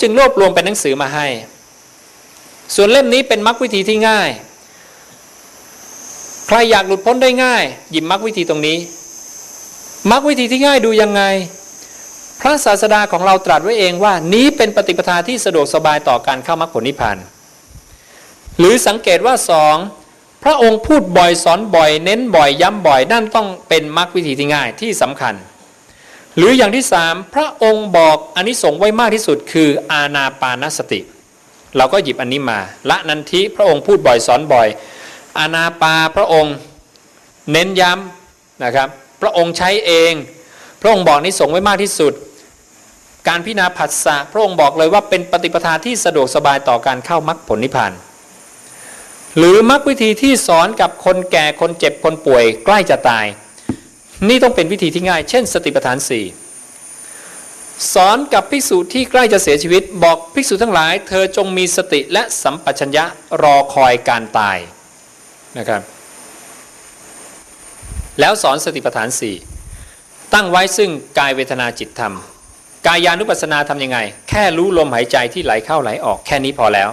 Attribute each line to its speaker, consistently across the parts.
Speaker 1: จึงรวบรวมเป็นหนังสือมาให้ ส่วนเล่มนี้เป็นมรรควิธีที่ง่าย ใครอยากหลุดพ้นได้ง่าย หยิบมรรควิธีตรงนี้มรรควิธีที่ง่ายดูยังไง พระศาสดาของเราตรัสไว้เองว่า นี้เป็นปฏิปทาที่สะดวกสบายต่อการเข้ามรรคผลนิพพานหรือสังเกตว่าสองพระองค์พูดบ่อยสอนบ่อย เน้นบ่อยย้ำบ่อยนั่นต้องเป็นมรรควิธีที่ง่ายที่สำคัญ หรืออย่างที่สามพระองค์บอกอนนิสงส์ไว้มากที่สุดคืออาณาปานสติ เราก็หยิบอันนี้มา ละนันทิพระองค์พูดบ่อยสอนบ่อย อาณาปาพระองค์เน้นย้ำนะครับพระองค์ใช้เอง พระองค์บอกนิสงส์ไว้มากที่สุด การพิจารณาผัสสะพระองค์บอกเลยว่าเป็นปฏิปทาที่สะดวกสบายต่อการเข้ามรรคผลนิพพานหรือมรรควิธีที่สอนกับคนแก่คนเจ็บคนป่วยใกล้จะตาย นี่ต้องเป็นวิธีที่ง่าย เช่น สติปัฏฐานสี่สอนกับภิกษุที่ใกล้จะเสียชีวิต บอกภิกษุทั้งหลาย เธอจงมีสติและสัมปชัญญะรอคอยการตายนะครับ แล้วสอนสติปัฏฐานสี่ตั้งไว้ซึ่งกายเวทนาจิตธรรม กายานุปัสสนาทำยังไง แค่รู้ลมหายใจที่ไหลเข้าไหลออกแค่นี้พอแล้ว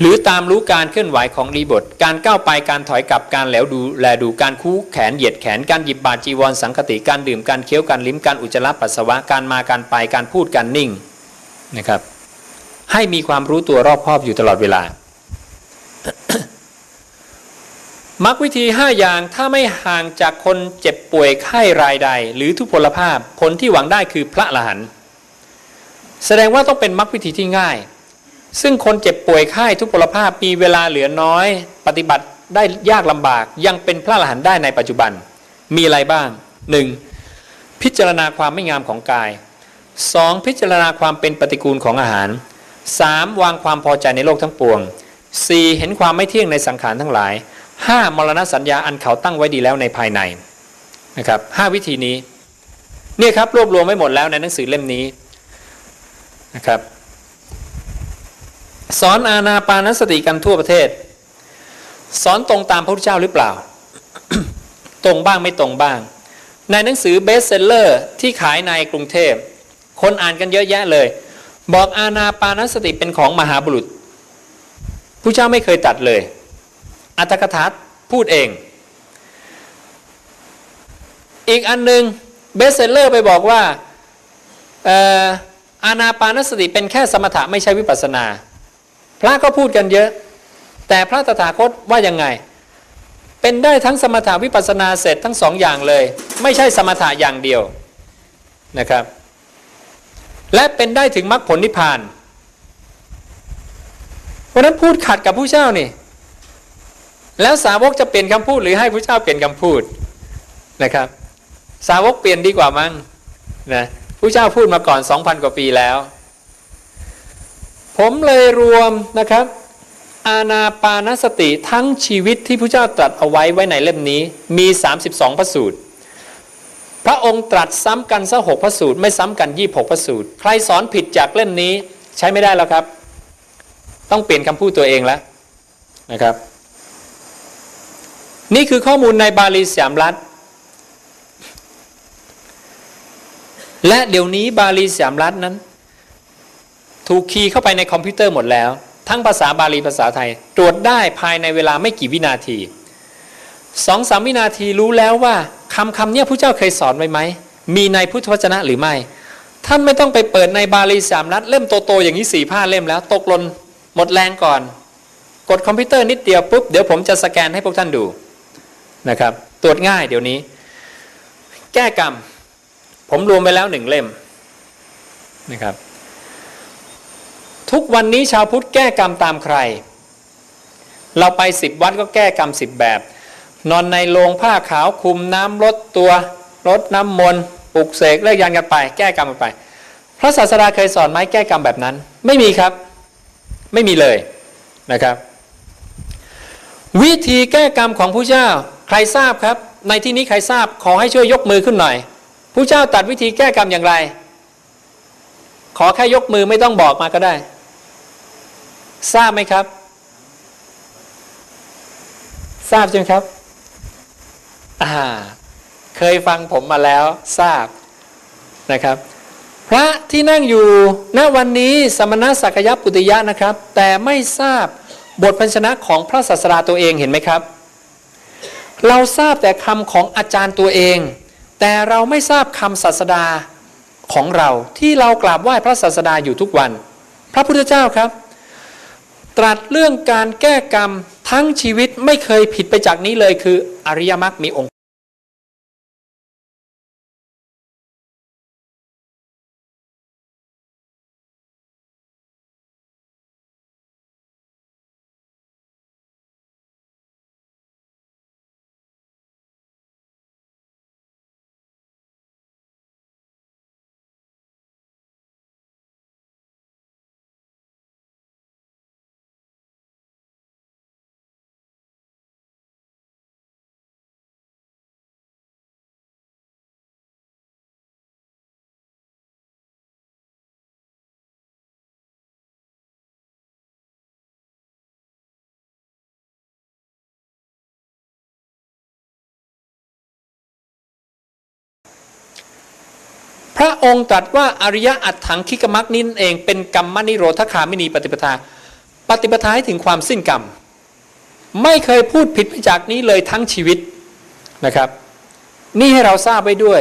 Speaker 1: หรือตามรู้การเคลื่อนไหวของรีบท การก้าวไปการถอยกลับการแหลวดูแลดูการคู่แขนเหยียดแขนการหยิบบาดจีวรสังคติการดื่มการเคี้ยวการลิ้มการอุจจาระปัสสาวะการมาการไปการพูดการนิ่งนะครับ ให้มีความรู้ตัวรอบคอบอยู่ตลอดเวลามักวิธี 5 อย่างถ้าไม่ห่างจากคนเจ็บป่วยไข้รายใด หรือทุพพลภาพผลที่หวังได้คือพระละหัน แสดงว่าต้องเป็นมักวิธีที่ง่าย ซึ่งคนเจ็บป่วยไข้ทุพพลภาพมีเวลาเหลือน้อย ปฏิบัติได้ยากลำบากยังเป็นพระละหันต์ได้ในปัจจุบัน มีอะไรบ้าง 1. พิจารณาความไม่งามของกาย 2. พิจารณาความเป็นปฏิกูลของอาหาร 3. วางความพอใจในโลกทั้งปวง 4. เห็นความไม่เที่ยงในสังขารทั้งหลาย 5. มรณสัญญาอันเขาตั้งไว้ดีแล้วในภายในนะครับหวิธีนี้เนี่ยครับรวบรวมไว้หมดแล้วในหนังสือเล่มนี้นะครับ สอนอาณาปานสติกันทั่วประเทศ สอนตรงตามพระพุทธเจ้าหรือเปล่า ตรงบ้างไม่ตรงบ้าง ในหนังสือเบสเซลเลอร์ที่ขายในกรุงเทพ คนอ่านกันเยอะแยะเลย บอกอาณาปานสติเป็นของมหาบุรุษผู้เจ้าไม่เคยตัดเลย อัตถกถาพูดเอง อีกอันหนึ่งเบสเซลเลอร์ไปบอกว่าอาณาปานสติเป็นแค่สมถะไม่ใช่วิปัสสนา พระก็พูดกันเยอะ แต่พระตถาคตว่ายังไง เป็นได้ทั้งสมถะวิปัสสนาเสร็จทั้งสองอย่างเลย ไม่ใช่สมถะอย่างเดียวนะครับ และเป็นได้ถึงมรรคผลนิพพานเพราะนั้นพูดขัดกับผู้เจ้านี่ แล้วสาวกจะเปลี่ยนคำพูดหรือให้ผู้เจ้าเปลี่ยนคำพูดนะครับ สาวกเปลี่ยนดีกว่ามั้งนะผู้เจ้าพูดมาก่อน 2,000 กว่าปีแล้ว ผมเลยรวมนะครับ อาณาปานสติทั้งชีวิตที่พระเจ้าตรัสเอาไว้ไว้ในเล่มนี้มี 32 พระสูตร พระองค์ตรัสซ้ำกันซะหกพระสูตร ไม่ซ้ำกัน 26 พระสูตร ใครสอนผิดจากเล่มนี้ใช้ไม่ได้แล้วครับ ต้องเปลี่ยนคำพูดตัวเองแล้วนะครับ นี่คือข้อมูลในบาลีสยามรัฐและเดี๋ยวนี้บาลีสยามรัฐนั้น ถูกคีย์เข้าไปในคอมพิวเตอร์หมดแล้ว ทั้งภาษาบาลีภาษาไทย ตรวจได้ภายในเวลาไม่กี่วินาทีสองสามวินาทีรู้แล้วว่าคำคำนี้พระเจ้าเคยสอนไว้ไหม มีในพุทธวจนะหรือไม่ ท่านไม่ต้องไปเปิดในบาลีสามรัฐเล่มโตๆอย่างนี้สี่ผ้าเล่มแล้ว ตกหล่นหมดแรงก่อน กดคอมพิวเตอร์นิดเดียวปุ๊บเดี๋ยวผมจะสแกนให้พวกท่านดูนะครับ ตรวจง่ายเดี๋ยวนี้ แก้กรรม ผมรวมไปแล้วหนึ่งเล่มนะครับ ทุกวันนี้ชาวพุทธแก้กรรมตามใคร เราไปสิบวัดก็แก้กรรมสิบแบบ นอนในโรงผ้าขาวคุมน้ำลดตัวลดน้ำมนต์ปลุกเสกเลิกยันกันไป แก้กรรมกันไป พระศาสดาเคยสอนไหมแก้กรรมแบบนั้น ไม่มีครับ ไม่มีเลยนะครับ วิธีแก้กรรมของผู้เจ้าใครทราบครับ ในที่นี้ใครทราบขอให้ช่วยยกมือขึ้นหน่อยผู้เจ้าตัดวิธีแก้กรรมอย่างไร ขอแค่ยกมือไม่ต้องบอกมาก็ได้ ทราบไหมครับ ทราบใช่ไหมครับ อ่า เคยฟังผมมาแล้วทราบนะครับ พระที่นั่งอยู่ณวันนี้สมณะสักยปุติยะนะครับ แต่ไม่ทราบบทพันชนะของพระศาสดาตัวเองเห็นไหมครับ เราทราบแต่คำของอาจารย์ตัวเอง แต่เราไม่ทราบคำศาสดาของเราที่เรากราบไหว้พระศาสดาอยู่ทุกวัน พระพุทธเจ้าครับ ตรัสเรื่องการแก้กรรมทั้งชีวิตไม่เคยผิดไปจากนี้เลยคืออริยมรรคมีองค์ พระองค์ตรัสว่าอริยะอัตถังคิกมักนี้นั่นเองเป็นกรรมนิโรธคามินีปฏิปทา ปฏิปทาให้ถึงความสิ้นกรรม ไม่เคยพูดผิดไปจากนี้เลยทั้งชีวิตนะครับ นี่ให้เราทราบไว้ด้วย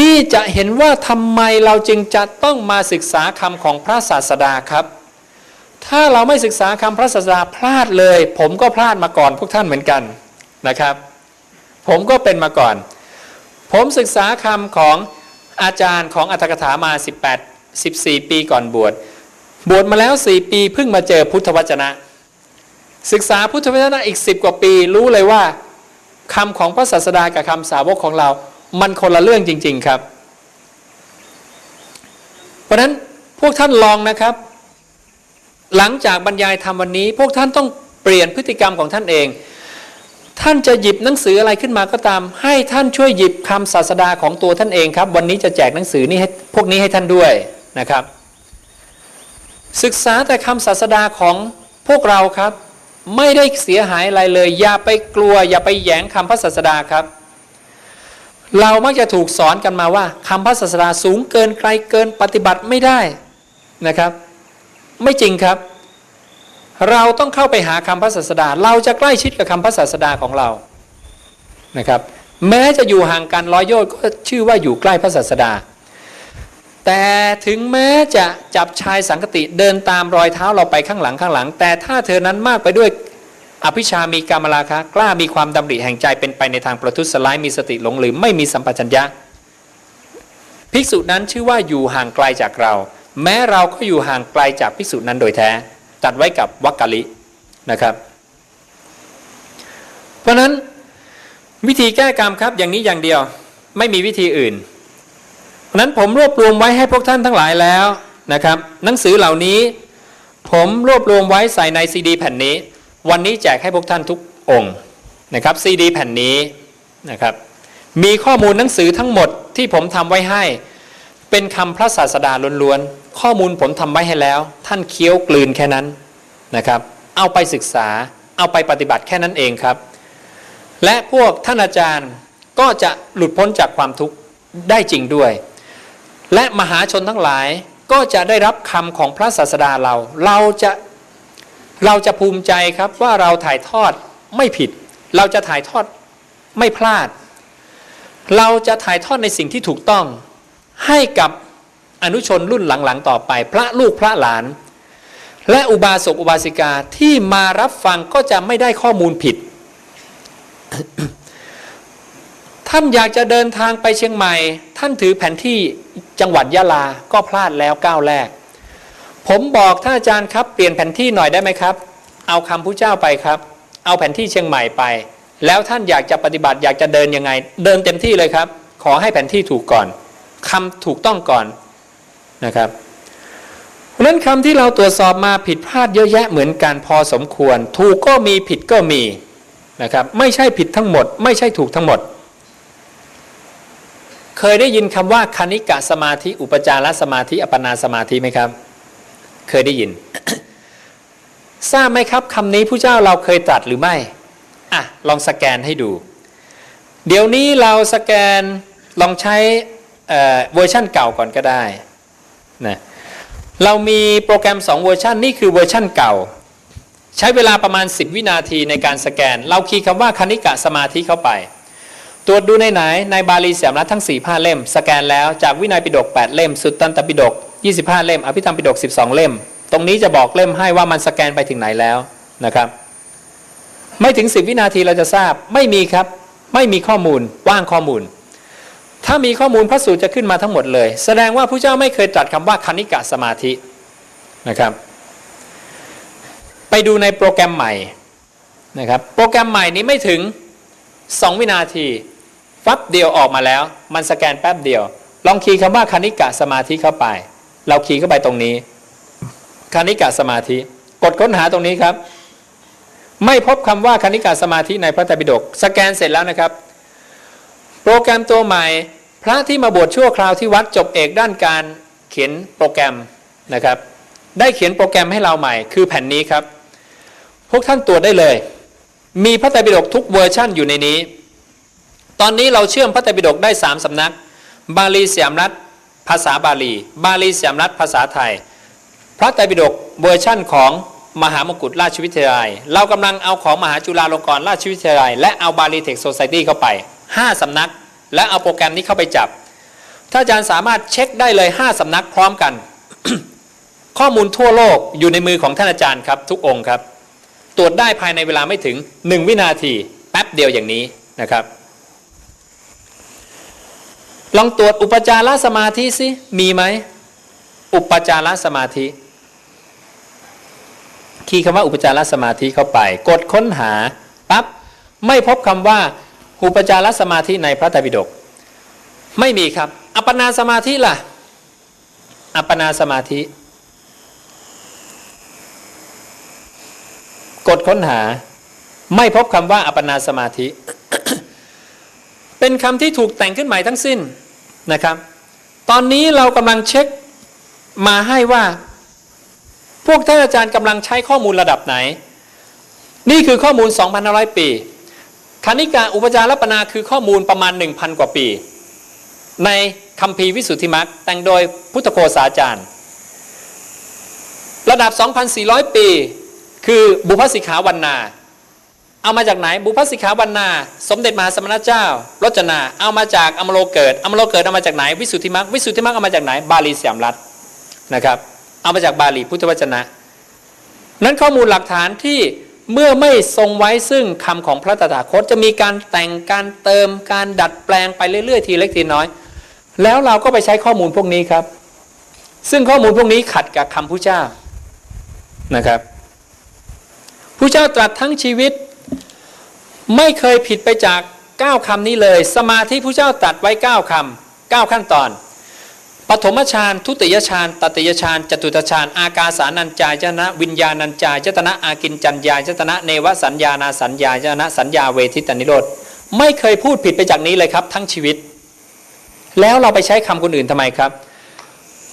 Speaker 1: นี่จะเห็นว่าทำไมเราจึงจะต้องมาศึกษาคำของพระศาสดาครับ ถ้าเราไม่ศึกษาคำพระศาสดาพลาดเลย ผมก็พลาดมาก่อนพวกท่านเหมือนกันนะครับ ผมก็เป็นมาก่อน ผมศึกษาคำของ อาจารย์ของอัตถกถามา 18 14 ปีก่อนบวชบวชมาแล้ว 4 ปีเพิ่งมาเจอพุทธวจนะ ศึกษาพุทธวจนะอีก 10 กว่าปีรู้เลยว่าคำของพระศาสดากับคำสาวกของเรา มันคนละเรื่องจริง ๆครับ เพราะฉะนั้นพวกท่านลองนะครับ หลังจากบรรยายธรรมวันนี้ พวกท่านต้องเปลี่ยนพฤติกรรมของท่านเอง ท่านจะหยิบหนังสืออะไรขึ้นมาก็ตาม ให้ท่านช่วยหยิบคำศาสดาของตัวท่านเองครับ วันนี้จะแจกหนังสือนี้ให้พวกนี้ให้ท่านด้วยนะครับ ศึกษาแต่คำศาสดาของพวกเราครับ ไม่ได้เสียหายอะไรเลย อย่าไปกลัว อย่าไปแหยงคำพระศาสดาครับ เรามักจะถูกสอนกันมาว่าคำพระศาสดาสูงเกินไกลเกินปฏิบัติไม่ได้นะครับ ไม่จริงครับ เราต้องเข้าไปหาคำพระศาสดา เราจะใกล้ชิดกับคำพระศาสดาของเรานะครับ แม้จะอยู่ห่างกันร้อยโยชน์ก็ชื่อว่าอยู่ใกล้พระศาสดา แต่ถึงแม้จะจับชายสังกติเดินตามรอยเท้าเราไปข้างหลังข้างหลัง แต่ถ้าเธอนั้นมากไปด้วยอภิชามีกามราคะกล้ามีความดำริแห่งใจเป็นไปในทางประทุษร้ายมีสติหลงลืมไม่มีสัมปชัญญะ ภิกษุนั้นชื่อว่าอยู่ห่างไกลจากเรา แม้เราก็อยู่ห่างไกลจากภิกษุนั้นโดยแท้ ตัดไว้กับวักกะลินะครับ เพราะนั้นวิธีแก้กรรมครับอย่างนี้อย่างเดียวไม่มีวิธีอื่น เพราะนั้นผมรวบรวมไว้ให้พวกท่านทั้งหลายแล้วนะครับ หนังสือเหล่านี้ ผมรวบรวมไว้ใส่ในซีดีแผ่นนี้ วันนี้แจกให้พวกท่านทุกองค์นะครับซีดีแผ่นนี้นะครับ มีข้อมูลหนังสือทั้งหมดที่ผมทำไว้ให้ เป็นคำพระศาสดาล้วนๆ ข้อมูลผมทำไว้ให้แล้ว ท่านเคี้ยวกลืนแค่นั้นนะครับ เอาไปศึกษาเอาไปปฏิบัติแค่นั้นเองครับ และพวกท่านอาจารย์ก็จะหลุดพ้นจากความทุกข์ได้จริงด้วย และมหาชนทั้งหลายก็จะได้รับคำของพระศาสดาเรา เราจะเราจะภูมิใจครับว่าเราถ่ายทอดไม่ผิด เราจะถ่ายทอดไม่พลาด เราจะถ่ายทอดในสิ่งที่ถูกต้องให้กับ อนุชนรุ่นหลังๆ ต่อไป พระลูกพระหลาน และอุบาสกอุบาสิกาที่มารับฟังก็จะไม่ได้ข้อมูลผิด ท่านอยากจะเดินทางไปเชียงใหม่ ท่านถือแผนที่จังหวัดยะลาก็พลาดแล้วก้าวแรก ผมบอกท่านอาจารย์ครับ เปลี่ยนแผนที่หน่อยได้ไหมครับ เอาคำพุทธเจ้าไปครับ เอาแผนที่เชียงใหม่ไป แล้วท่านอยากจะปฏิบัติอยากจะเดินยังไง เดินเต็มที่เลยครับ ขอให้แผนที่ถูกก่อนคำถูกต้องก่อน นะครับเพราะนั้นคำที่เราตรวจสอบมาผิดพลาดเยอะแยะเหมือนกันพอสมควร ถูกก็มีผิดก็มีนะครับไม่ใช่ผิดทั้งหมด ไม่ใช่ถูกทั้งหมด เคยได้ยินคำว่าคณิกะสมาธิอุปจารสมาธิอัปนาสมาธิไหมครับ เคยได้ยิน ทราบไหมครับคำนี้ผู้เจ้าเราเคยตรัสหรือไม่อะลองสแกนให้ดู เดี๋ยวนี้เราสแกนลองใช้เอ่อเวอร์ชั่นเก่าก่อนก็ได้ นะเรามีโปรแกรม 2 เวอร์ชันนี่คือเวอร์ชั่นเก่า ใช้เวลาประมาณ 10 วินาทีในการสแกน เราคีย์คำว่าคณิกะสมาธิเข้าไป ตรวจดูในไหนในบาลีเสียมรัฐทั้ง 4 ผ้าเล่ม สแกนแล้วจากวินัยปิฎก8 เล่ม สุตตันตปิฎก25 เล่ม อภิธรรมปิฎก12 เล่ม ตรงนี้จะบอกเล่มให้ว่ามันสแกนไปถึงไหนแล้วนะครับไม่ถึง 10 วินาทีเราจะทราบไม่มีครับ ไม่มีข้อมูลว่างข้อมูล ถ้ามีข้อมูลพระสูตรจะขึ้นมาทั้งหมดเลย แสดงว่าพระเจ้าไม่เคยตรัสคำว่าคณิกะสมาธินะครับ ไปดูในโปรแกรมใหม่นะครับ โปรแกรมใหม่นี้ไม่ถึง 2 วินาทีฟับเดียวออกมาแล้ว มันสแกนแป๊บเดียว ลองคีย์คำว่าคณิกะสมาธิเข้าไป เราคีย์เข้าไปตรงนี้คณิกะสมาธิ กดค้นหาตรงนี้ครับ ไม่พบคำว่าคณิกาสมาธิในพระไตรปิฎกสแกนเสร็จแล้วนะครับ รแกรมตัวใหม่ พระที่มาบวชชั่วคราวที่วัดจบเอกด้านการเขียนโปรแกรมนะครับ ได้เขียนโปรแกรมให้เราใหม่ คือแผ่นนี้ครับ พวกท่านตรวจได้เลย มีพระไตรปิฎกทุกเวอร์ชั่นอยู่ในนี้ ตอนนี้เราเชื่อมพระไตรปิฎกได้ 3สำนัก บาลีสียมรัฐภาษาบาลี บาลีสียมรัฐภาษาไทย พระไตรปิฎกเวอร์ชั่นของมหามกุฏราชวิทยาลัย เรากำลังเอาของมหาจุฬาลงกรณราชวิทยาลัย และเอาบาลีเทคโซไซตี้เข้าไป 5สำนัก และเอาโปรแกรมนี้เข้าไปจับ ถ้าอาจารย์สามารถเช็คได้เลย 5สำนักพร้อมกัน ข้อมูลทั่วโลกอยู่ในมือของท่านอาจารย์ครับทุกองค์ครับ ตรวจได้ภายในเวลาไม่ถึง 1 วินาที แป๊บเดียวอย่างนี้นะครับ ลองตรวจอุปจารสมาธิสิมีไหมอุปจารสมาธิคีย์คำว่าอุปจารสมาธิเข้าไป กดค้นหาปั๊บไม่พบคำว่า อุปจารสมาธิในพระไตรปิฎกไม่มีครับ อัปปนาสมาธิล่ะ อัปปนาสมาธิ กดค้นหา ไม่พบคำว่าอัปปนาสมาธิ เป็นคำที่ถูกแต่งขึ้นใหม่ทั้งสิ้นนะครับ ตอนนี้เรากำลังเช็คมาให้ว่า พวกท่านอาจารย์กำลังใช้ข้อมูลระดับไหน นี่คือข้อมูล 2,500 ปี คณิกาอุปจารปนาคือข้อมูลประมาณ 1,000 กว่าปี ในคัมภีวิสุทธิมรรคแต่งโดยพุทธโคสาจารย์ ระดับ 2,400 ปี คือบุพสิกขาวันนา เอามาจากไหนบุพสิกขาวันนา สมเด็จมหาสมณเจ้ารจนา เอามาจากอมโลเกิดอมโลเกิดเอามาจากไหนวิสุทธิมรรควิสุทธิมรรคเอามาจากไหนบาลีเสียมรัฐนะครับ เอามาจากบาลีพุทธวจนะ นั้นข้อมูลหลักฐานที่ เมื่อไม่ทรงไว้ซึ่งคำของพระตถาคตจะมีการแต่งการเติมการดัดแปลงไปเรื่อยๆ ทีเล็กทีน้อย แล้วเราก็ไปใช้ข้อมูลพวกนี้ครับ ซึ่งข้อมูลพวกนี้ขัดกับคำผู้เจ้านะครับผู้เจ้าตรัสทั้งชีวิต ไม่เคยผิดไปจาก 9คำนี้เลย สมาธิผู้เจ้าตรัสไว้ 9คำ9ขั้นตอน ปฐมฌานทุติยฌานตติยฌานจตุตฌานอากาสานัญจายจนะ วิญญาณัญจายจตนะอากินจัญญายจตนะเนวสัญญานาสัญญาจนะสัญญาเวทิตานิโรธไม่เคยพูดผิดไปจากนี้เลยครับ ทั้งชีวิต แล้วเราไปใช้คำคนอื่นทำไมครับ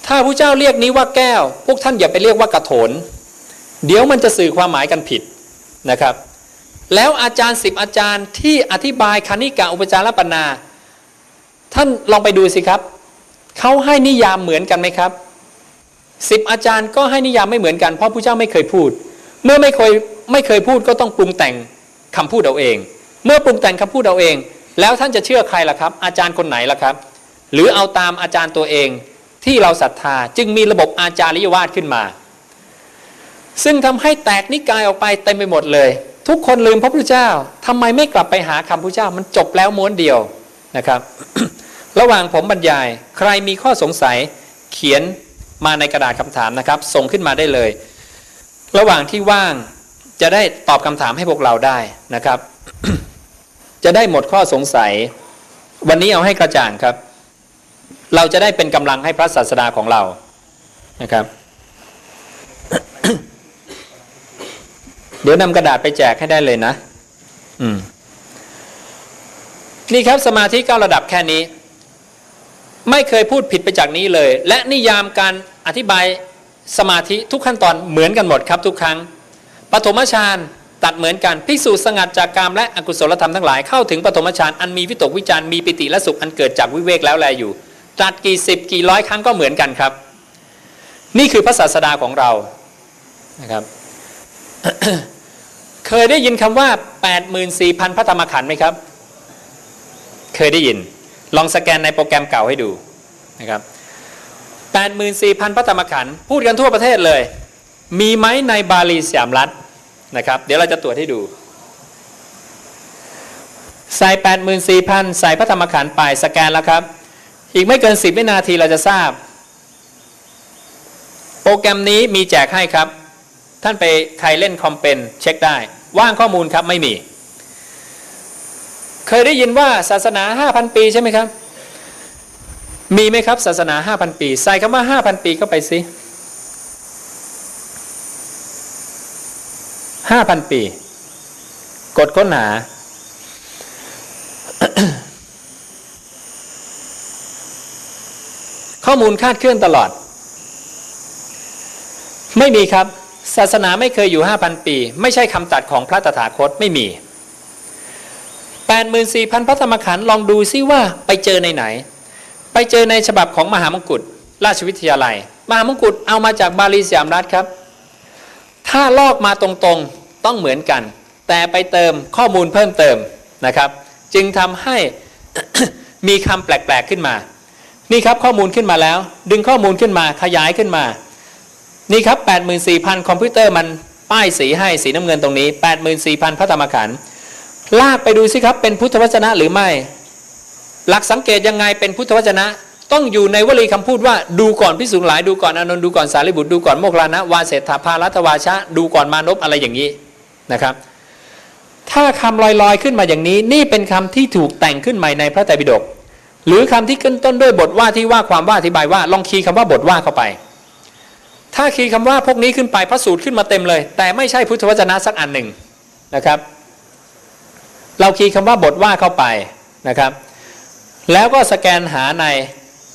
Speaker 1: ถ้าพระเจ้าเรียกนี้ว่าแก้ว พวกท่านอย่าไปเรียกว่ากระโถน เดี๋ยวมันจะสื่อความหมายกันผิดนะครับ แล้วอาจารย์สิบอาจารย์ที่อธิบายคณิกาอุปจารปนา ท่านลองไปดูสิครับ เขาให้นิยามเหมือนกันไหมครับสิบอาจารย์ก็ให้นิยามไม่เหมือนกันเพราะพระเจ้าไม่เคยพูด เมื่อไม่เคยไม่เคยพูดก็ต้องปรุงแต่งคำพูดเอาเอง เมื่อปรุงแต่งคำพูดเอาเอง แล้วท่านจะเชื่อใครล่ะครับ อาจารย์คนไหนล่ะครับ หรือเอาตามอาจารย์ตัวเองที่เราศรัทธาจึงมีระบบอาจาริยวาทขึ้นมา ซึ่งทำให้แตกนิกายออกไปเต็มไปหมดเลย ทุกคนลืมพระพุทธเจ้าทำไมไม่กลับไปหาคำพุทธเจ้า มันจบแล้วม้วนเดียวนะครับ ระหว่างผมบรรยาย ใครมีข้อสงสัยเขียนมาในกระดาษคำถามนะครับ ส่งขึ้นมาได้เลย ระหว่างที่ว่างจะได้ตอบคำถามให้พวกเราได้นะครับ จะได้หมดข้อสงสัย วันนี้เอาให้กระจ่างครับ เราจะได้เป็นกำลังให้พระศาสดาของเรานะครับ เดี๋ยวนำกระดาษไปแจกให้ได้เลยนะ อืม นี่ครับสมาธิเก้าระดับแค่นี้ ไม่เคยพูดผิดไปจากนี้เลย และนิยามการอธิบายสมาธิทุกขั้นตอนเหมือนกันหมดครับทุกครั้งปฐมฌานตัดเหมือนกันภิกษุสงัดจากกามและอกุศลธรรมทั้งหลายเข้าถึงปฐมฌานอันมีวิตกวิจารมีปิติและสุขอันเกิดจากวิเวกแล้วแลอยู่ตรัสกี่สิบกี่ร้อยครั้งก็เหมือนกันครับ นี่คือพระศาสดาของเรานะครับ เคยได้ยินคำว่า 84,000พระธรรมขันธ์ไหมครับ เคยได้ยิน ลองสแกนในโปรแกรมเก่าให้ดูนะครับ84,000พระธรรมขันธ์พูดกันทั่วประเทศเลย มีไหมในบาลีสยามรัฐนะครับ เดี๋ยวเราจะตรวจให้ดู ใส่84,000 ใส่พระธรรมขันธ์ไปสแกนแล้วครับ อีกไม่เกิน 10 วินาทีเราจะทราบ โปรแกรมนี้มีแจกให้ครับ ท่านไปใครเล่นคอมเป็นเช็คได้ ว่างข้อมูลครับไม่มี เคยได้ยินว่าศาสนา5,000ปีใช่ไหมครับ มีไหมครับ ศาสนา5,000ปี ใส่คำว่า5,000ปีเข้าไปสิ5,000ปี กดค้นหา ข้อมูลคาดเคลื่อนตลอด ไม่มีครับ ศาสนาไม่เคยอยู่5,000ปี ไม่ใช่คำตัดของพระตถาคตไม่มี 84,000 พระธรรมขันธ์ลองดูซิว่าไปเจอในไหน ไปเจอในฉบับของมหามงกุฎราชวิทยาลัย มหามงกุฎเอามาจากบาลีสยามรัฐครับ ถ้าลอกมาตรงๆต้องเหมือนกัน แต่ไปเติมข้อมูลเพิ่มเติมนะครับ จึงทำให้มีคำแปลกๆขึ้นมา นี่ครับข้อมูลขึ้นมาแล้ว ดึงข้อมูลขึ้นมาขยายขึ้นมา นี่ครับ 84,000 คอมพิวเตอร์มันป้ายสีให้สีน้ำเงินตรงนี้ 84,000 พระธรรมขันธ์ ลากไปดูสิครับเป็นพุทธวจนะหรือไม่ หลักสังเกตยังไงเป็นพุทธวจนะ ต้องอยู่ในวลีคำพูดว่าดูก่อนพิสุงหลายดูก่อนอนนท์ดูก่อนสารีบุตรดูก่อนโมคลานะวาเศรษฐาภารัตวาชะ ดูก่อนมานพอะไรอย่างนี้นะครับ ถ้าคำลอยๆขึ้นมาอย่างนี้นี่เป็นคำที่ถูกแต่งขึ้นใหม่ในพระไตรปิฎกหรือคำที่ขึ้นต้นด้วยบทว่าที่ว่าความว่าอธิบายว่าลองคีย์คำว่าบทว่าเข้าไป ถ้าคีย์คำว่าพวกนี้ขึ้นไปพระสูตรขึ้นมาเต็มเลย แต่ไม่ใช่พุทธวจนะสักอันหนึ่งนะครับ เราคีย์คำว่าบทว่าเข้าไปนะครับ แล้วก็สแกนหาใน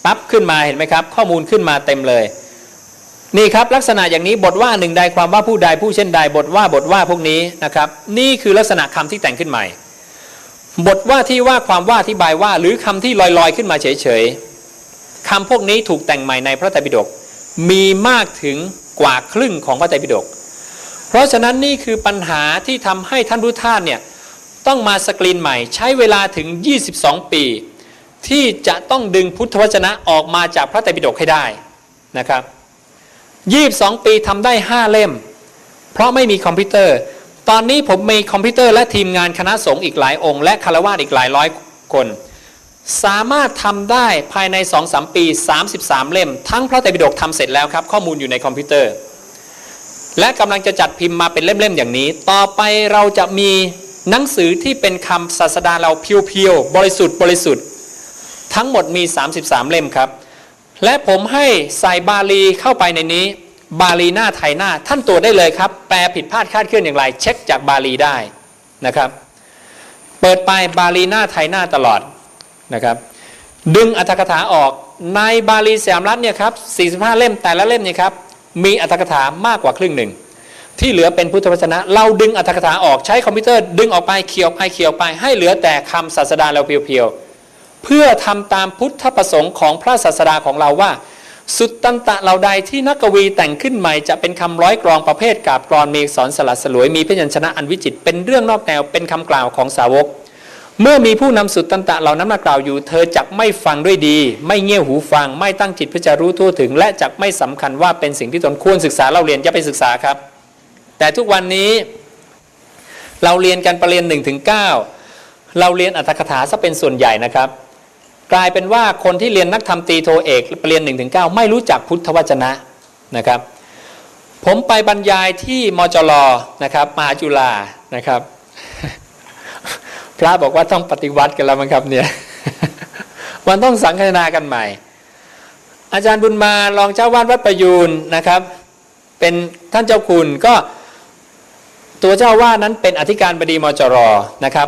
Speaker 1: ปั๊บขึ้นมาเห็นไหมครับ ข้อมูลขึ้นมาเต็มเลย นี่ครับลักษณะอย่างนี้บทว่าหนึ่งใดความว่าผู้ใดผู้เช่นใดบทว่าบทว่าพวกนี้นะครับ นี่คือลักษณะคำที่แต่งขึ้นใหม่ บทว่าที่ว่าความว่าอธิบายว่า หรือคำที่ลอยๆขึ้นมาเฉยๆคำพวกนี้ถูกแต่งใหม่ในพระไตรปิฎกมีมากถึงกว่าครึ่งของพระไตรปิฎกเพราะฉะนั้นนี่คือปัญหาที่ทำให้ท่านพุทธทาสเนี่ย ต้องมาสกรีนใหม่ใช้เวลาถึง 22 ปี ที่จะต้องดึงพุทธวจนะออกมาจากพระไตรปิฎกให้ได้นะครับ22 ปีทำได้ 5 เล่ม เพราะไม่มีคอมพิวเตอร์ ตอนนี้ผมมีคอมพิวเตอร์และทีมงานคณะสงฆ์อีกหลายองค์ และคารวะอีกหลายร้อยคน สามารถทำได้ภายใน 2-3 ปี 33 เล่ม ทั้งพระไตรปิฎกทำเสร็จแล้วครับ ข้อมูลอยู่ในคอมพิวเตอร์ และกำลังจะจัดพิมพ์มาเป็นเล่มๆอย่างนี้ ต่อไปเราจะมี หนังสือที่เป็นคำศาสดาเราเพียวๆบริสุทธิ์บริสุทธิ์ ทั้งหมดมี 33 เล่มครับ และผมให้ใส่บาลีเข้าไปในนี้ บาลีหน้าไทยหน้าท่านตรวจได้เลยครับ แปลผิดพลาดคาดเคลื่อนอย่างไร เช็คจากบาลีได้นะครับ เปิดไปบาลีหน้าไทยหน้าตลอดนะครับ ดึงอัตถกถาออกในบาลีสยามรัฐเนี่ยครับ45 เล่มแต่ละเล่มเนี่ยครับมีอัตถกถามากกว่าครึ่งหนึ่ง ที่เหลือเป็นพุทธวจนะ เราดึงอัตถกถาออกใช้คอมพิวเตอร์ดึงออกไปเคียวไปเคียวไป ให้เหลือแต่คำศาสดาเราเพียวๆเพื่อทำตามพุทธประสงค์ของพระศาสดาของเราว่า สุตตันตะเหล่าใดที่นักกวีแต่งขึ้นใหม่จะเป็นคำร้อยกรองประเภทกาบกรอนมีสอนสลัดสลวยมีพยัญชนะอันวิจิตเป็นเรื่องนอกแนวเป็นคำกล่าวของสาวก เมื่อมีผู้นำสุตตันตะเหล่านั้นมากล่าวอยู่ เธอจักไม่ฟังด้วยดี ไม่เงี่ยวหูฟัง ไม่ตั้งจิตเพื่อจะรู้ทั่วถึง และจักไม่สำคัญว่าเป็นสิ่งที่ตนควรศึกษาเราเรียนอย่าไปศึกษาครับ แต่ทุกวันนี้เราเรียนกันประเรียนหนึ่งถึงเก้าเราเรียนอัตถกถาซะเป็นส่วนใหญ่นะครับ กลายเป็นว่าคนที่เรียนนักธรรมตีโทเอกประเรียนหนึ่งถึงเก้าไม่รู้จักพุทธวจนะนะครับ ผมไปบรรยายที่มจรนะครับมหาจุฬานะครับ พระบอกว่าต้องปฏิวัติกันแล้วมั้งครับเนี่ยมันต้องสังคนากันใหม่ อาจารย์บุญมารองเจ้าวาดวัดประยูนนะครับ เป็นท่านเจ้าคุณก็ ตัวเจ้าวาดนั้นเป็นอธิการบดีมจรนะครับ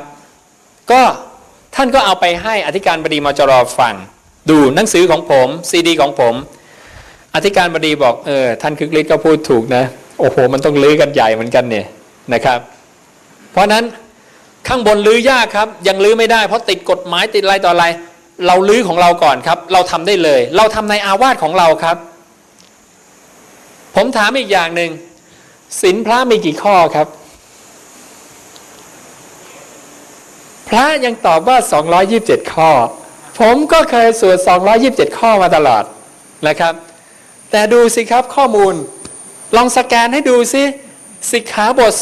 Speaker 1: ก็ท่านก็เอาไปให้อธิการบดีมจรฟังดูหนังสือของผมซีดีของผม อธิการบดีบอกเออท่านคึกฤทธิ์ก็พูดถูกนะโอ้โหมันต้องลื้อกันใหญ่เหมือนกันเนี่ยนะครับ เพราะนั้นข้างบนลื้อยากครับ ยังลื้อไม่ได้เพราะติดกฎหมายติดอะไรต่ออะไร เราลื้อของเราก่อนครับ เราทำได้เลย เราทำในอาวาสของเราครับ ผมถามอีกอย่างหนึ่งศีลพระมีกี่ข้อครับ พระยังตอบว่า 227 ข้อ ผมก็เคยสวด 227 ข้อมาตลอดนะครับ แต่ดูสิครับข้อมูล ลองสแกนให้ดูสิสิกขาบท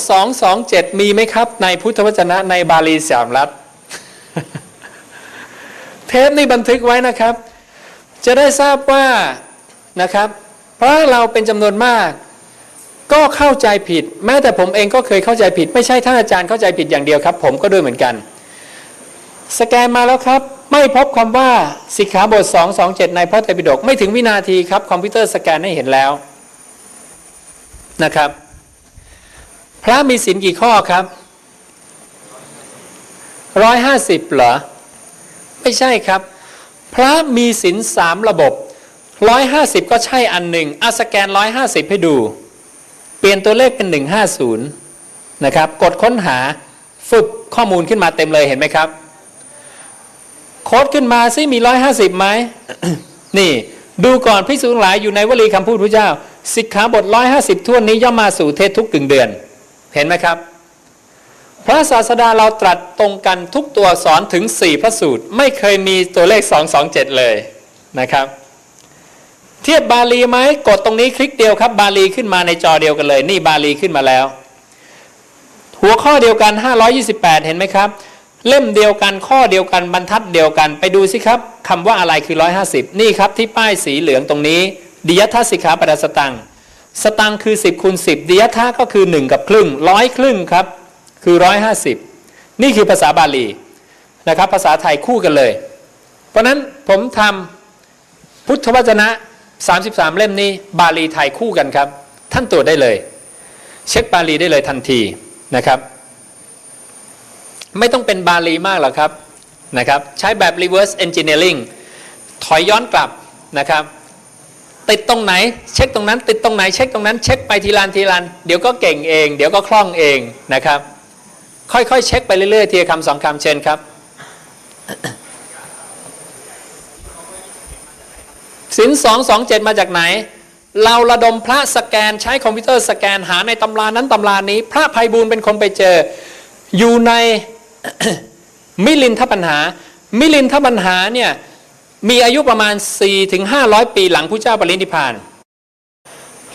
Speaker 1: 227 มีไหมครับ ในพุทธวจนะในบาลีสามรัฐ เทปนี้บันทึกไว้นะครับ จะได้ทราบว่านะครับ เพราะเราเป็นจำนวนมาก ก็เข้าใจผิด แม้แต่ผมเองก็เคยเข้าใจผิด ไม่ใช่ท่านอาจารย์เข้าใจผิดอย่างเดียวครับ ผมก็ด้วยเหมือนกัน สแกนมาแล้วครับ ไม่พบคำว่าสิกขาบท 227 ในพระไตรปิฎกไม่ถึงวินาทีครับคอมพิวเตอร์สแกนให้เห็นแล้วนะครับ พระมีศีลกี่ข้อครับร้อยห้าสิบเหรอ ไม่ใช่ครับ พระมีศีลสามระบบร้อยห้าสิบก็ใช่อันหนึ่งอาสแกนร้อยห้าสิบให้ดู เปลี่ยนตัวเลขเป็นหนึ่งห้าศูนย์นะครับ กดค้นหาฟึบข้อมูลขึ้นมาเต็มเลยเห็นไหมครับ โค้ดขึ้นมาซิมีร้อยห้าสิบไหมนี่ดูก่อนพิสูจน์หลายอยู่ในวลีคำพูดพระเจ้า สิกขาบทร้อยห้าสิบท่วนนี้ย่อมมาสู่เทศทุกกึ่งเดือน เห็นไหมครับ พระศาสดาเราตรัสตรงกันทุกตัวสอนถึง4พระสูตร ไม่เคยมีตัวเลข227เลยนะครับ เทียบบาลีไหมกดตรงนี้คลิกเดียวครับ บาลีขึ้นมาในจอเดียวกันเลย นี่บาลีขึ้นมาแล้ว หัวข้อเดียวกัน 528 เห็นไหมครับ เล่มเดียวกันข้อเดียวกันบรรทัดเดียวกันไปดูสิครับคำว่าอะไรคือ 150 นี่ครับที่ป้ายสีเหลืองตรงนี้ดิยทัศสิกขาปดสตังสตังค์คือ 10คูณ10ดิยทะก็คือ 1 กับครึ่งร้อยครึ่งครับคือ 150 นี่คือภาษาบาลีนะครับภาษาไทยคู่กันเลย เพราะนั้นผมทำพุทธวจนะ 33 เล่มนี้บาลีไทยคู่กันครับ ท่านตรวจได้เลย เช็คบาลีได้เลยทันทีนะครับ ไม่ต้องเป็นบาลีมากหรอกครับนะครับ ใช้แบบ reverse engineering ถอยย้อนกลับนะครับ ติดตรงไหน เช็คตรงนั้น ติดตรงไหนเช็คตรงนั้นเช็คไปทีละทีละเดี๋ยวก็เก่งเอง เดี๋ยวก็คล่องเองนะครับ ค่อยๆ เช็คไปเรื่อยๆทีละคำสองคำเชิญครับสินสองสองเจ็ดมาจากไหน เราระดมพระสแกนใช้คอมพิวเตอร์สแกนหาในตำรานั้นตำรานี้ พระภัยบูลเป็นคนไปเจอ อยู่ใน มิลินทปัญหา มิลินทปัญหาเนี่ยมีอายุประมาณ 4-500ถึง500ปีหลังพระเจ้าปรินิพาน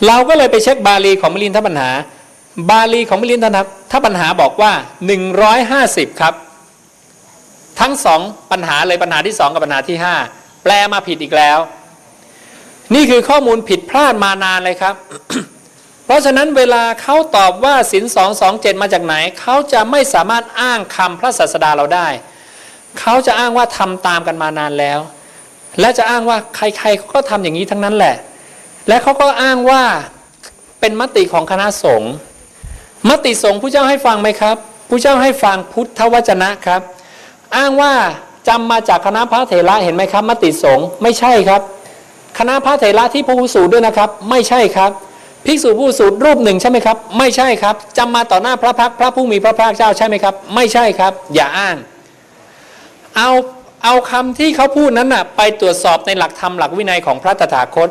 Speaker 1: เราก็เลยไปเช็คบาลีของมิลินทปัญหา บาลีของมิลินทปัญหาบอกว่า 150 ครับ ทั้งสองปัญหาเลยปัญหาที่สองกับปัญหาที่ห้าแปลมาผิดอีกแล้ว นี่คือข้อมูลผิดพลาดมานานเลยครับ เพราะฉะนั้นเวลาเขาตอบว่าสินสองสองเจ็ดมาจากไหน เขาจะไม่สามารถอ้างคำพระศาสดาเราได้ เขาจะอ้างว่าทำตามกันมานานแล้ว และจะอ้างว่าใครๆเขาก็ทำอย่างนี้ทั้งนั้นแหละ และเขาก็อ้างว่าเป็นมติของคณะสงฆ์มติสงฆ์ผู้เจ้าให้ฟังไหมครับผู้เจ้าให้ฟังพุทธวจนะครับ อ้างว่าจำมาจากคณะพระเถระเห็นไหมครับ มติสงฆ์ไม่ใช่ครับ คณะพระเถระที่พระผู้สูด้วยนะครับ ไม่ใช่ครับ ภิกษุผู้สูตรรูปหนึ่งใช่ไหมครับ ไม่ใช่ครับจำมาต่อหน้าพระพักพระผู้มีพระภาคเจ้าใช่ไหมครับ ไม่ใช่ครับ อย่าอ้าง เอาเอาคำที่เขาพูดนั้นน่ะไปตรวจสอบในหลักธรรมหลักวินัยของพระตถาคต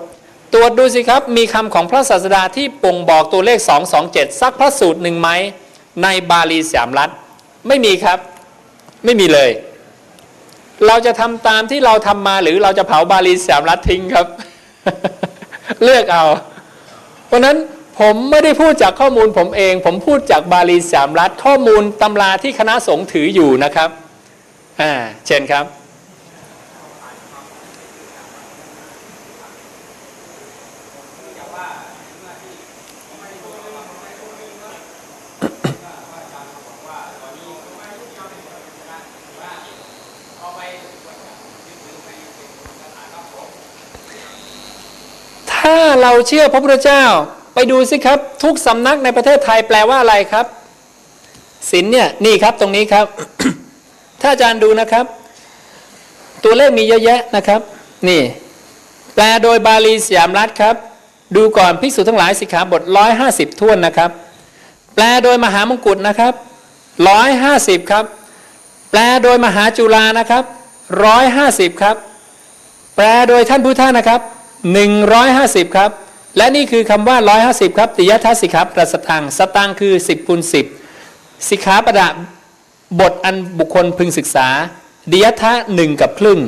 Speaker 1: ตรวจดูสิครับ มีคำของพระศาสดาที่ป่งบอกตัวเลข 227 สักพระสูตรหนึ่งไหมในบาลีสามรัฐ ไม่มีครับ ไม่มีเลย เราจะทำตามที่เราทำมาหรือเราจะเผาบาลีสามรัฐทิ้งครับ เลือกเอา เพราะนั้นผมไม่ได้พูดจากข้อมูลผมเอง ผมพูดจากบาลีสามรัฐข้อมูลตำราที่คณะสงฆ์ถืออยู่นะครับอ่าเช่นครับ ถ้า เราเชื่อพระพุทธเจ้า ไปดูสิครับ ทุกสำนักในประเทศไทยแปลว่าอะไรครับศีลเนี่ยนี่ครับตรงนี้ครับ ถ้าอาจารย์ดูนะครับ ตัวเลขมีเยอะแยะนะครับ นี่ แปลโดยบาลีสยามรัฐครับ ดูก่อนภิกษุทั้งหลายสิกขาบทร้อยห้าสิบท่วนนะครับ แปลโดยมหามงกุฎนะครับร้อยห้าสิบครับ แปลโดยมหาจุฬานะครับร้อยห้าสิบครับ แปลโดยท่านพุทธานะครับ หนึ่งร้อยห้าสิบครับ และนี่คือคำว่าร้อยห้าสิบครับติยทัศสิกขาประสตังสตังคือสิบคูณสิบสิกขาประดะบทอันบุคคลพึงศึกษาดิยทะหนึ่งกับครึ่ง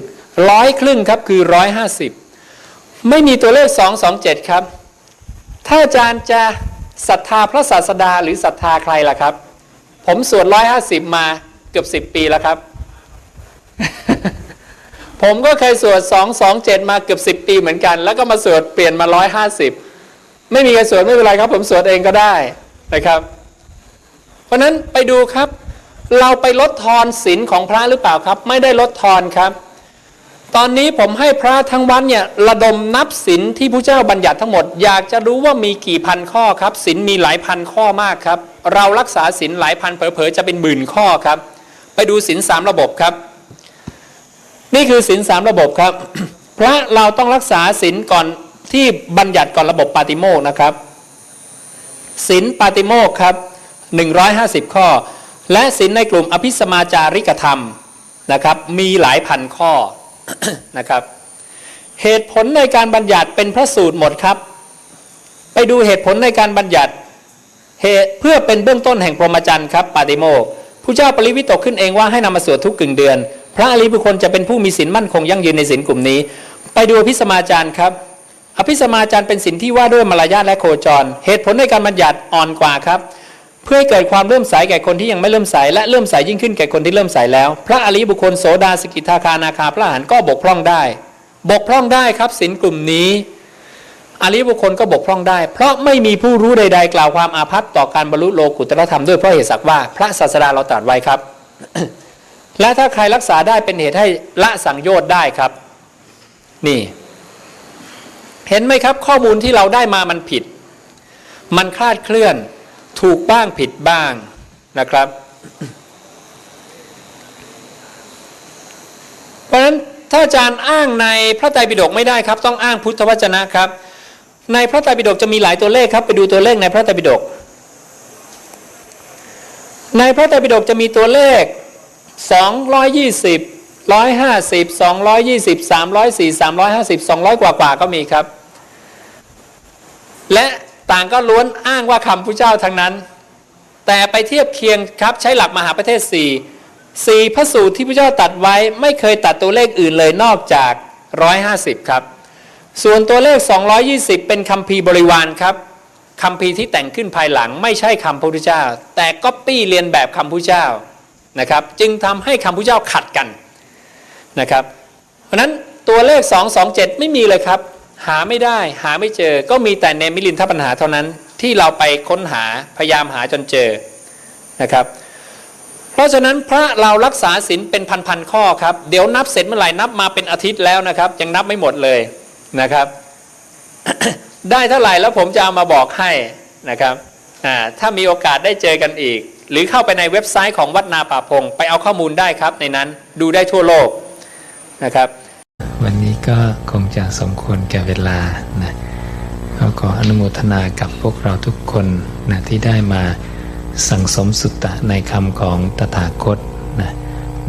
Speaker 1: ร้อยครึ่งครับคือร้อยห้าสิบไม่มีตัวเลขสองสองเจ็ดครับ ถ้าอาจารย์จะศรัทธาพระศาสดาหรือศรัทธาใครล่ะครับ ผมสวดร้อยห้าสิบมาเกือบสิบปีแล้วครับ ผมก็เคยสวดสองสองเจ็มาเกือบสิบปีเหมือนกัน แล้วก็มาสวดเปลี่ยนมาร้อยห้าสิบไม่มีใครสวดไม่เป็นไรครับ ผมสวดเองก็ได้นะครับ เพราะฉะนั้นไปดูครับ เราไปลดทอนศีลของพระหรือเปล่าครับ ไม่ได้ลดทอนครับ ตอนนี้ผมให้พระทั้งวัดเนี่ยระดมนับศีลที่พระเจ้าบัญญัติทั้งหมด อยากจะรู้ว่ามีกี่พันข้อครับศีลมีหลายพันข้อมากครับ เรารักษาศีลหลายพันเผลอๆจะเป็นหมื่นข้อครับ ไปดูศีลสามระบบครับ นี่คือศีลสามระบบครับ พระเราต้องรักษาศีลก่อนที่บัญญัติก่อนระบบปาติโมกนะครับศีลปาติโมกครับ 150 ข้อ และศีลในกลุ่มอภิสมาจาริกธรรมนะครับมีหลายพันข้อนะครับ เหตุผลในการบัญญัติเป็นพระสูตรหมดครับ ไปดูเหตุผลในการบัญญัติเหตุเพื่อเป็นเบื้องต้นแห่งพรหมจรรย์ครับปาติโมกผู้เจ้าปริวิตกขึ้นเองว่าให้นำมาสวดทุกกึ่งเดือน พระอริยบุคคลจะเป็นผู้มีศีลมั่นคงยั่งยืนในศีลกลุ่มนี้ ไปดูอภิสมาจารย์ครับ อภิสมาจารย์เป็นศีลที่ว่าด้วยมารยาทและโคจร เหตุผลในการบัญญัติอ่อนกว่าครับ เพื่อให้เกิดความเลื่มใสแก่คนที่ยังไม่เลื่มใสและเลื่มใสยิ่งขึ้นแก่คนที่เลื่มใสแล้ว พระอริยบุคคลโสดาสกิทาคานาคาพระอรหันต์ก็บกพร่องได้ บกพร่องได้ครับศีลกลุ่มนี้อริยบุคคลก็บกพร่องได้ เพราะไม่มีผู้รู้ใด ๆ กล่าวความอาภัพต่อการบรรลุโลกุตตรธรรมด้วยเพราะเหตุสักว่า พระศาสดาเราตรัสไว้ครับ และถ้าใครรักษาได้เป็นเหตุให้ละสังโยชน์ได้ครับ นี่ เห็นไหมครับ ข้อมูลที่เราได้มามันผิด มันคลาดเคลื่อน ถูกบ้างผิดบ้างนะครับ เพราะฉะนั้นถ้าอาจารย์อ้างในพระไตรปิฎกไม่ได้ครับ ต้องอ้างพุทธวจนะครับ ในพระไตรปิฎกจะมีหลายตัวเลขครับ ไปดูตัวเลขในพระไตรปิฎกในพระไตรปิฎกจะมีตัวเลข 220 150 220 304 350 200 กว่ากว่าก็มีครับ และต่างก็ล้วนอ้างว่าคำพระเจ้าทั้งนั้น แต่ไปเทียบเคียงครับใช้หลักมหาประเทศ 4 4พระสูตรที่พระเจ้าตัดไว้ไม่เคยตัดตัวเลขอื่นเลยนอกจาก 150 ครับ ส่วนตัวเลข 220 เป็นคำพีบริวารครับคำพีที่แต่งขึ้นภายหลังไม่ใช่คำพระพุทธเจ้า แต่ก๊อปปี้เรียนแบบคำพระพุทธเจ้า นะครับจึงทำให้คำพุทธเจ้าขัดกันนะครับเพราะนั้นตัวเลข 227 ไม่มีเลยครับ หาไม่ได้หาไม่เจอก็มีแต่ในมิลินทปัญหาเท่านั้นที่เราไปค้นหาพยายามหาจนเจอนะครับเพราะฉะนั้นพระเรารักษาศีลเป็นพันๆข้อครับเดี๋ยวนับเสร็จเมื่อไหร่นับมาเป็นอาทิตย์แล้วนะครับ ยังนับไม่หมดเลยนะครับ ได้เท่าไหร่แล้วผมจะเอามาบอกให้นะครับอ่าถ้ามีโอกาสได้เจอกันอีก หรือเข้าไปในเว็บไซต์ของวัดนาป่าพง ไปเอาข้อมูลได้ครับในนั้นดูได้ทั่วโลกนะครับ
Speaker 2: วันนี้ก็คงจะสมควรแก่เวลานะก็ขออนุโมทนากับพวกเราทุกคนนะที่ได้มาสั่งสมสุตตะในคำของตถาคตนะ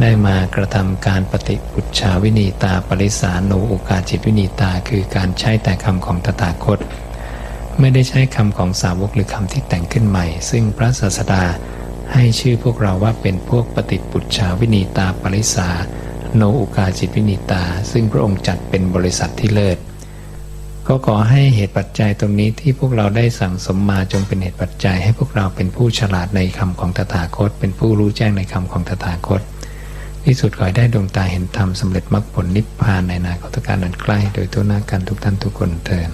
Speaker 2: ได้มากระทำการปฏิปุจฉาวินีตาปริสานูอุกาจิตวินีตา คือการใช้แต่คำของตถาคต ไม่ได้ใช้คำของสาวกหรือคำที่แต่งขึ้นใหม่ ซึ่งพระศาสดา ให้ชื่อพวกเราว่าเป็นพวกปฏิปุจฉาวินีตาปริสา โนอุกาจิตวินิตา ซึ่งพระองค์จัดเป็นบริษัทที่เลิศก็ขอให้เหตุปัจจัยตรงนี้ที่พวกเราได้สั่งสมมาจงเป็นเหตุปัจจัยให้พวกเราเป็นผู้ฉลาดในคำของตถาคต เป็นผู้รู้แจ้งในคำของตถาคตที่สุดขอให้ได้ดวงตาเห็นธรรมสำเร็จมรรคผลนิพพานในนาคตการนั้นใกล้ โดยทั่วหน้ากันทุกท่านทุกคนเทิน